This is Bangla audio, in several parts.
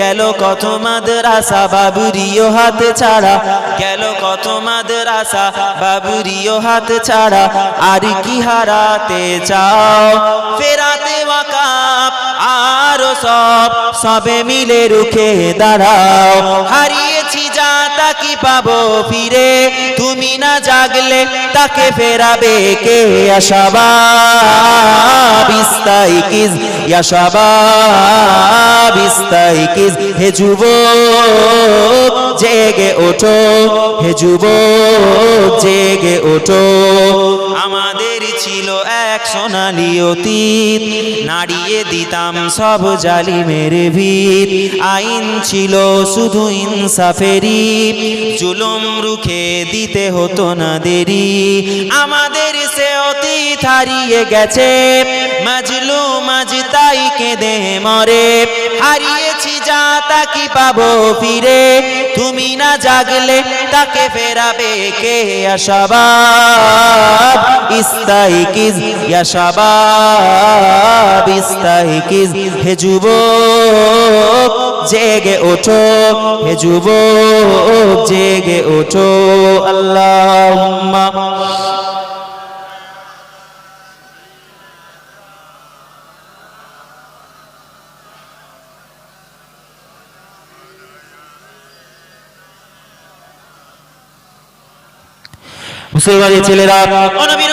গেল কত মাদ্রাসা বাবুরিও হাত ছাড়া। গেল কত মাদ্রাসা বাবুরিও হাত ছাড়া। আর কি হারাতে চাও? ফেরাতে ওয়াকাপ। আরও সব সবে মিলে রুখে দাঁড়াও। হারিয়েছি যা, তা কি পাবো ফিরে? তুমি না জাগলে তাকে ফেরাবে কে? আশাবাব ইস্তাইকিজ শাবাব ইস্তাইকিজ হে যুবক, জেগে ওঠো, হে যুবক, জেগে ওঠো। আমাদের ছিল এক সোনালি অতীত, নাড়িয়ে দিতাম সব জালিমের ভিত। আইন ছিল শুধু ইনসাফেরি জুলুম রুখে দিতে হতো না দেরি। আমাদের সে অতীত হারিয়ে গেছে। মাজলু মাজ তাই কেঁদে মরে। হারিয়েছি যা তা কি পাবো ফিরে? তুমি না জাগলে তাকে ফেরাবে কে আশাবাব ইস্তাইকিজ ইয়া শাবাব ইস্তাইকিজ হে যুবক জেগে ওঠো হে যুবক জেগে ওঠো আল্লাহুম্মা। মুসলমানের ছেলেরা অনবীর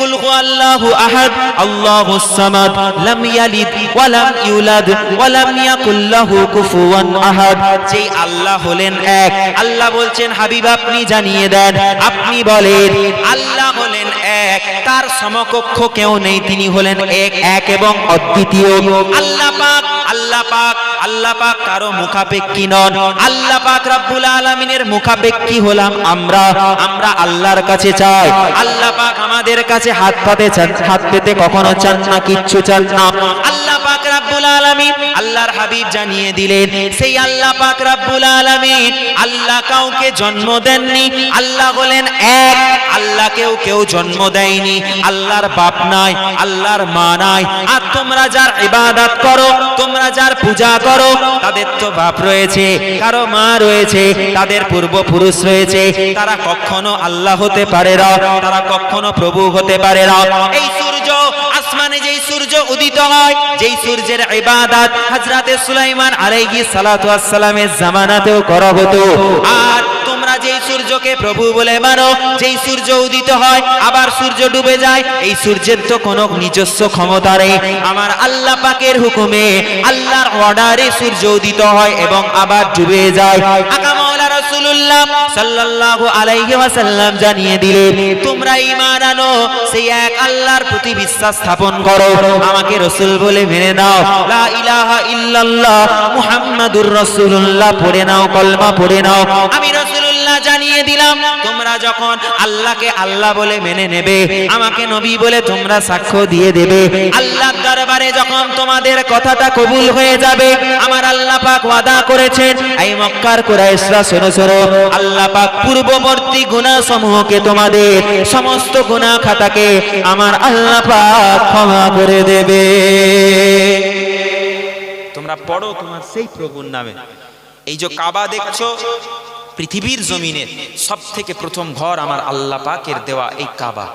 কুল হুয়াল্লাহু আহাদ আল্লাহুস সামাদ, লাম ইয়ালিদ ওয়া লাম ইউলাদ ওয়া লাম ইয়াকুল লাহু কুফুয়ান আহাদ। যেই আল্লাহ হলেন এক, আল্লাহ বলছেন, হাবিব, আপনি জানিয়ে দেন, আপনি বলেন, আল্লাহ হলেন এক, তার সমকক্ষ কেউ নেই, তিনি হলেন এক এক এবং অদ্বিতীয়। আল্লাহ পাক আল্লাহ পাক আল্লাহ পাক কারও মুখাপেক্ষী নন। আল্লাহ পাক রব্বুল আলামিনের মুখাপেক্ষী হলাম আমরা। আমরা আল্লাহর কাছে চাই। আল্লাহ পাক আমাদের কাছে হাত পাতে চান। হাত পেতে কখনো চান না, কিচ্ছু চান না। আল্লাহ পাক রব্বুল আলামিন আল্লাহর হাবিব জানিয়ে দিলেন, সেই আল্লাহ পাক রব্বুল আলামিন আল্লাহ কাউকে জন্ম দেননি। আল্লাহ হলেন এক আল্লাহকেও কেউ জন্ম দেয়নি। আল্লাহর বাপ নাই, আল্লাহর মা নাই। আর তোমরা যার ইবাদত করো, তোমরা যার পূজা করো, তাদের তো বাপ রয়েছে, কারও মা রয়েছে, তাদের পূর্বপুরুষ রয়েছে। তারা কখনো আল্লাহ হতে পারে না, তারা কখনো প্রভু হতে পারে না। এই সূর্য, আসমানে যেই সূর্য উদিত হয়, যেই সূর্যের ইবাদত হযরতে সুলাইমান আলাইহিস সালাতু ওয়াস সালামের জামানাতেও করা হতো। আর তোমরা যেই সূর্যকে প্রভু বলে মানো, যেই সূর্য উদিত হয়, আবার সূর্য ডুবে যায়, এই সূর্যের তো কোনো নিজস্ব ক্ষমতা নেই। আমার আল্লাহ পাকের হুকুমে আল্লাহর অর্ডারে সূর্য উদিত হয় এবং আবার ডুবে যায়। রাসূলুল্লাহ সাল্লাল্লাহু আলাইহি ওয়াসাল্লাম জানিয়ে দিলেন, তোমরা ঈমান আনো, সেই এক আল্লাহর প্রতি বিশ্বাস স্থাপন করো। আমাকে রাসূল বলে মেনে নাও। লা ইলাহা ইল্লাল্লাহ, মুহাম্মাদুর রাসূলুল্লাহ, পড়ে নাও, কলমা পড়ে নাও। আমি রাসূলুল্লাহ জানিয়ে দিলাম, তোমরা যখন আল্লাহকে আল্লাহ বলে মেনে নেবে, আমাকে নবী বলে তোমরা সাক্ষ্য দিয়ে দেবে। আল্লাহর দরবারে যখন তোমাদের কথাটা কবুল হয়ে যাবে, আমার আল্লাহ পাক ওয়াদা করেছেন, এই মক্কার কুরাইশরা শোনো শোনো, আল্লাহ পাক পূর্ববর্তী গুনাহ সমূহকে তোমাদের সমস্ত গুনাহ খাতাকে আমার আল্লাহ পাক ক্ষমা করে দেবে। তোমরা পড়ো তোমার সেই প্রভুর নামে। এই যে কাবা দেখছ পৃথিবীর জমিনে সব থেকে প্রথম ঘর আমার আল্লাহ পাকের দেওয়া এই কাবা।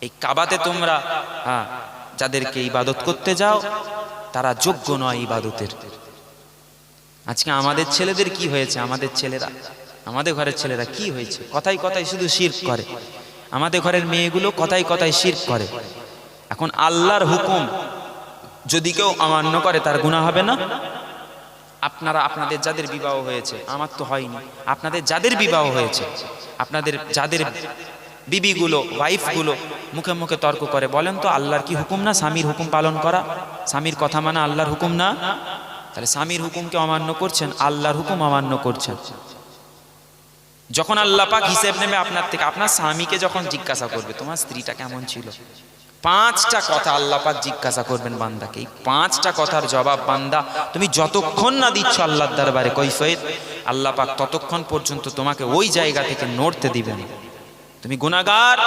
এই কাবাতে তোমরা হ্যাঁ যাদেরকে ইবাদত করতে যাও, তারা যোগ্য নয় ইবাদতের। আজকে আমাদের ছেলেদের কি হয়েছে? আমাদের ছেলেরা, আমাদের ঘরের ছেলেরা কি হয়েছে? কথাই কথাই শুধু শির করে। আমাদের ঘরের মেয়েগুলো কথাই কথাই শির করে। এখন আল্লাহর হুকুম, যদি কেউ অমান্য করে, তার গুণা হবে না? আপনারা, আপনাদের যাদের বিবাহ হয়েছে, আমার তো হয়নি, আপনাদের যাদের বিবাহ হয়েছে, আপনাদের যাদের বিবিগুলো, ওয়াইফগুলো মুখে মুখে তর্ক করে, বলেন তো আল্লাহর কি হুকুম না? স্বামীর হুকুম পালন করা? স্বামীর কথা মানা আল্লাহর হুকুম না? তাহলে স্বামীর হুকুমকে অমান্য করছেন, আল্লাহর হুকুম অমান্য করছেন। যখন আল্লাহ পাক হিসেব নেবে আপনার থেকে, আপনার স্বামীকে যখন জিজ্ঞাসা করবে, তোমার স্ত্রীটা কেমন ছিল? পাঁচটা কথা আল্লাহ পাক জিজ্ঞাসা করবেন বান্দাকে। এই পাঁচটা কথার জবাব বান্দা, তুমি যতক্ষণ না দিচ্ছ আল্লাহর দরবারে কৈফিয়ত, আল্লাহ পাক ততক্ষণ পর্যন্ত তোমাকে ওই জায়গা থেকে নড়তে দিবেন তুমি গুনাহগার?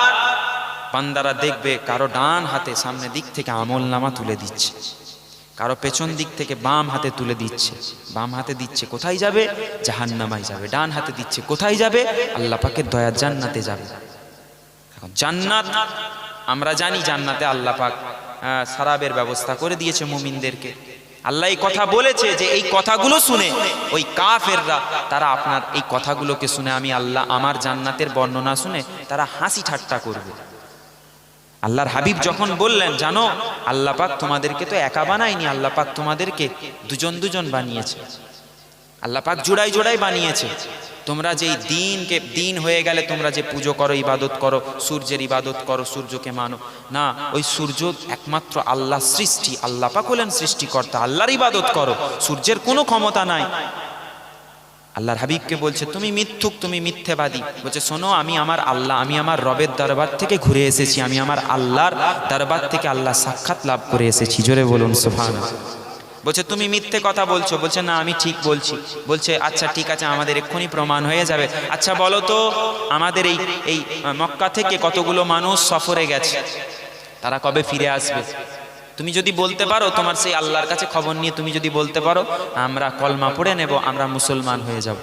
বান্দারা দেখবে কারও ডান হাতে সামনে দিক থেকে আমল নামা তুলে দিচ্ছে। কারও পেছন দিক থেকে বাম হাতে তুলে দিচ্ছে। বাম হাতে দিচ্ছে কোথায় যাবে? জাহান্নামায় যাবে। ডান হাতে দিচ্ছে কোথায় যাবে? আল্লাহ পাকের দয়ার জান্নাতে যাবে। এখন জান্নাত আমরা জানি জান্নাতে আল্লাহ পাক সারাবের ব্যবস্থা করে দিয়েছে মুমিনদেরকে। আল্লাহ এই কথা বলেছে যে এই কথাগুলো শুনে ওই কাফেররা, তারা আপনার এই কথাগুলোকে শুনে আমি আল্লাহ আমার জান্নাতের বর্ণনা শুনে তারা হাসি ঠাট্টা করবে। আল্লাহর হাবিব যখন বললেন, জানো, আল্লাহ পাক তোমাদেরকে তো একা বানায়নি, আল্লাহ পাক তোমাদেরকে দুজন দুজন বানিয়েছে। আল্লাহ পাক জোড়াই জোড়াই বানিয়েছে। তোমরা যেই দিনকে, দিন হয়ে গেলে তোমরা যে পুজো করো, ইবাদত করো, সূর্যের ইবাদত করো, সূর্যকে মানো। না, ওই সূর্য একমাত্র আল্লাহ সৃষ্টি, আল্লাহ পাক হলেন সৃষ্টিকর্তা, আল্লাহর ইবাদত করো, সূর্যের কোনো ক্ষমতা নাই। আল্লাহর হাবিবকে বলছে, তুমি মিথ্যুক, তুমি মিথ্যেবাদী। বলছে, শোনো, আমি আমার আল্লাহ, আমি আমার রবের দরবার থেকে ঘুরে এসেছি, আমি আমার আল্লাহর দরবার থেকে আল্লাহ সাক্ষাৎ লাভ করে এসেছি। জোরে বলুন সুফান বলছে, তুমি মিথ্যে কথা বলছো। বলছে, না, আমি ঠিক বলছি। বলছে আচ্ছা ঠিক আছে, আমাদের এক্ষুনি প্রমাণ হয়ে যাবে। আচ্ছা বলো তো, আমাদের এই এই মক্কা থেকে কতগুলো মানুষ সফরে গেছে? তারা কবে ফিরে আসবে? তুমি যদি বলতে পারো, তোমার সেই আল্লাহর কাছে খবর নিয়ে তুমি যদি বলতে পারো, আমরা কলমা পড়ে নেব, আমরা মুসলমান হয়ে যাব।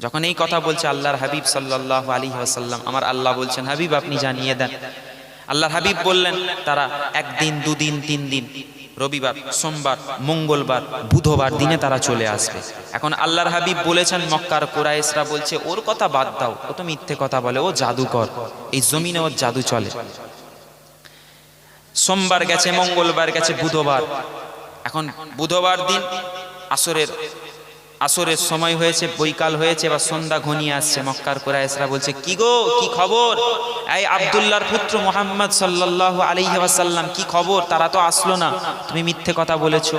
যখন এই কথা বলছে আল্লাহর হাবিব সাল্লাহ আলী আসাল্লাম আমার আল্লাহ বলছেন, হাবিব, আপনি জানিয়ে দেন। আল্লাহর হাবিব বললেন, তারা একদিন, দুদিন, তিন দিন রবিবার, সোমবার, মঙ্গলবার, বুধবার দিনে তারা চলে আসবে। এখন আল্লাহর হাবিব বলেছেন, মক্কার কোরাইশরা বলছে, ওর কথা বাদ দাও, ও তো মিথ্যে কথা বলে, ও জাদুকর, এই জমিনে ওর জাদু চলে। সোমবার গেছে, মঙ্গলবার গেছে, বুধবার। এখন বুধবার দিন, আসরের আসরের সময় হয়েছে, বৈকাল হয়েছে বা সন্ধ্যা ঘনিয়ে আসছে। মক্কার কোরআসরা বলছে, কি গো, কি খবর? এই আব্দুল্লাহর পুত্র মোহাম্মদ সাল্লাল্লাহু আলাইহি ওয়াসাল্লাম, কি খবর? তারা তো আসলো না। তুমি মিথ্যে কথা বলেছ।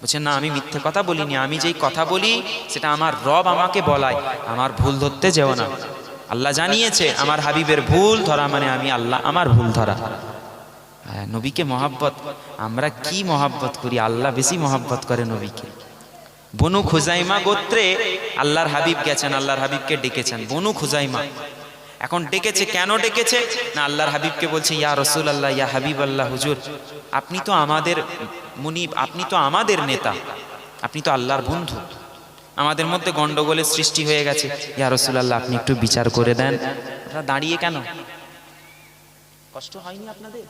বলছে, না, আমি মিথ্যে কথা বলিনি। আমি যেই কথা বলি, সেটা আমার রব আমাকে বলায়। আমার ভুল ধরতে যেও না। আল্লাহ জানিয়েছে, আমার হাবিবের ভুল ধরা মানে আমি আল্লাহ, আমার ভুল ধরা। নবীকে মহাব্বত। আমরা কি মহাব্বত করি? আল্লাহ বেশি মহাব্বত করে নবীকে। বনু খুজাইমা গোত্রে আল্লাহর হাবিব গেছেন, আল্লাহর হাবিবকে ডেকেছেন। বনু খুজাইমা। এখন ডেকেছে কেন ডেকেছে? না, আল্লাহর হাবিবকে বলছে, ইয়া রসুল আল্লাহ ইয়া হাবিব আল্লাহ হুজুর, আপনি তো আমাদের মুনিব আপনি তো আমাদের নেতা, আপনি তো আল্লাহর বন্ধু। আমাদের মধ্যে গন্ডগোলের সৃষ্টি হয়ে গেছে। ইয়া রসুল আল্লাহ আপনি একটু বিচার করে দেন। আপনারা দাঁড়িয়ে কেন? কষ্ট হয়নি আপনাদের?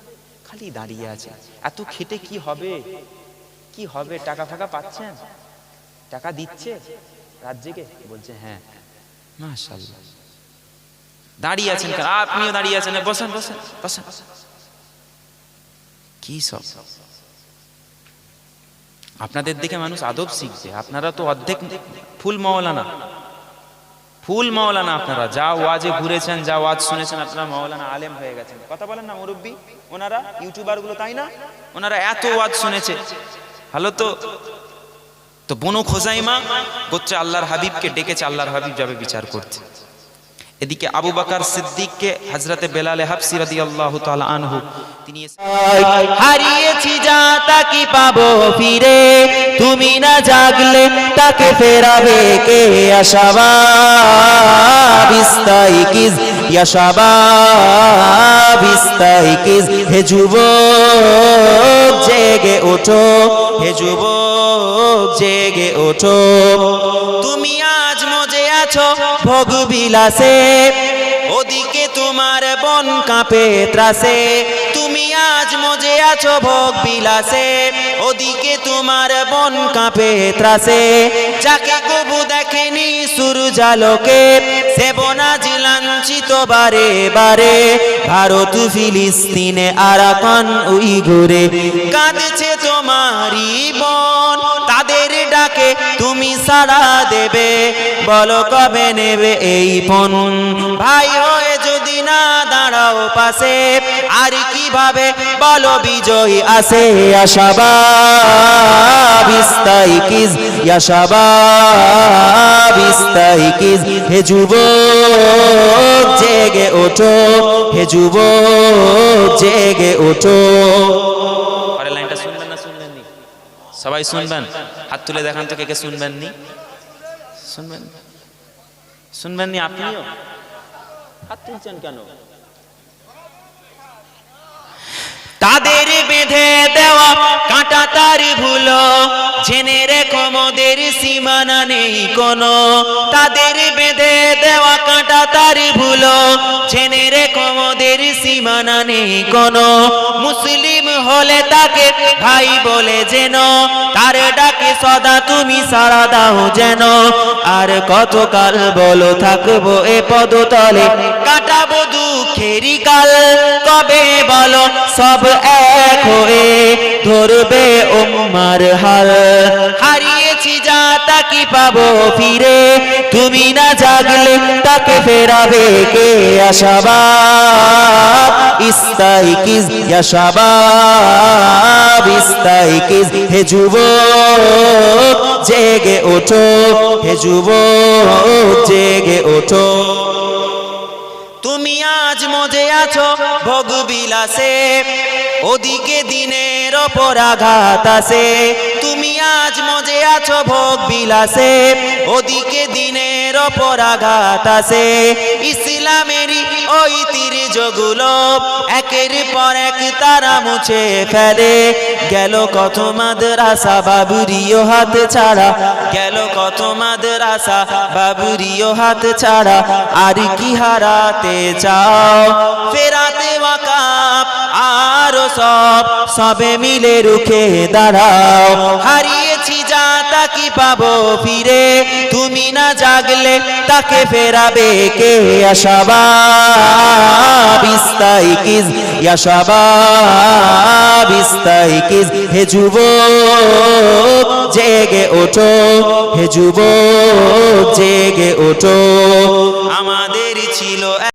খালি দাঁড়িয়ে আছে। এত খেটে কি হবে? কি হবে? টাকা ফাকা পাচ্ছেন? টাকা দিচ্ছে রাজ্যকে? বলছে হ্যাঁ মাশাল্লাহ দাঁড়িয়ে আছেন কেন আপনিও দাঁড়িয়ে আছেন। বসেন বসেন বসেন। কি সব? আপনাদের দেখে মানুষ আদব শিখবে। আপনারা তো অর্ধেক ফুল মওলানা। ফুল মাওলানা আপনারা। যা ওয়াজে ঘুরেছেন যা ওয়াজ শুনেছেন আপনারা মাওলানা আলেম হয়ে গেছেন। কথা বলেন না মুরব্বী। ওনারা ইউটিউবারগুলো তাই না? ওনারা এত ওয়াজ শুনেছে। ভালো তো? তো বনু খোজাইমা গোত্রে আল্লাহর হাবিবকে ডেকেছে, আল্লাহর হাবিব যাবে বিচার করতে। এদিকে আবু বাকার সিদ্দিককে হজরতে বেলালে হাফসি রাদিয়াল্লাহু তাআলা আনহু, তিনি হারিয়েছি যা তাকে পাবো ফিরে? তুমি না জাগলে তাকে ফেরাবে কে? আশাবা বিস্তাই কিজ ইয়াশাবা বিস্তাই কিজ, হে যুবক জেগে ওঠো, হে যুবক জেগে ওঠো। তুমি আজ মজে আছো ভোগ বিলাসে। ওদিকে তোমার বন কাঁপে ত্রাসে। তুমি আজ মজে আছো ভোগ বিলাসে। ওদিকে তোমার বন কাঁপে ত্রাসে। যাকে কবু দেখেনি সূর্যালোকে সেবনা জিলাঞ্চিত বারে বারে। ভারত, ফিলিস্তিনে, আরাকান, উইঘুরে কাঁদছে তোমারই বন। তাদের ডাকে, তুমি সাড়া দেবে। বলো, কবে নেবে এই ফোন? ভাই হয়ে যদি না দাঁড়াও পাশে, আর কীভাবে? বলো, বিজয় আসে আশাবাব ইস্তাইকিজ ইয়াশাবাব ইস্তাইকিজ হে যুবক, জেগে ওঠো, হে যুবক, জেগে ওঠো। সবাই শুনবেন? হাত তুলে দেখান তো কে কে শুনবেন নি শুনবেন? শুনবেন নি আপনিও? হাত তুলছেন কেন? তাদের বেঁধে তার ভুলো। জেনে রেখো মোদের সীমানা নেই কোনো। তাদের বেঁধে দেওয়া কাঁটা তার ভুলো। জেনে রেখো মোদের সীমানা নেই কোনো। মুসলিম হলে তাকে ভাই বলে যেন। তার ডাকে সদা তুমি সারা দাও যেন। আর কতকাল বলো থাকব এ পদতলে। কাটাবো দুঃখেরই কাল কবে বলো? সব এক হয়ে ধরবে উম্মার হাল। হারিয়েছি যা তাকে পাবো ফিরে? তুমি না জাগলে তাকে ফেরাবে কে আশাবাব ইস্তাইকিজ ইয়াশাবাব ইস্তাইকিজ হে যুবক, জেগে ওঠো, হে যুবক, জেগে ওঠো। তুমি আজ মজে আছো ভোগ বিলাসে। ওদিকে দিনের ওপর আঘাত আসে তুমি আজ মজে আছো ভোগ বিলাসে। ওদিকে দিনের ওপর আঘাত আসে ইসলামেরই ওই তীর যোগুলো একের পর এক তারা মুছে ফেলে। গেল কত মাদ্রাসা বাবুরিও হাত ছাড়া। গেল কত মাদ্রাসা বাবুরিও হাত ছাড়া। আর কি হারাতে চাও? ফেরাতে ওয়াকাপ আরও সব, সবে মিলে রুখে দাঁড়াও। হারিয়েছি যা তাকে পাবো ফিরে? তুমি না জাগলে তাকে ফেরাবে কে? আশাবাব ইস্তাইকিজ ইয়াশাবাব ইস্তাইকিজ হে যুবক, জেগে ওঠো, হে যুবক, জেগে ওঠো। আমাদের ছিল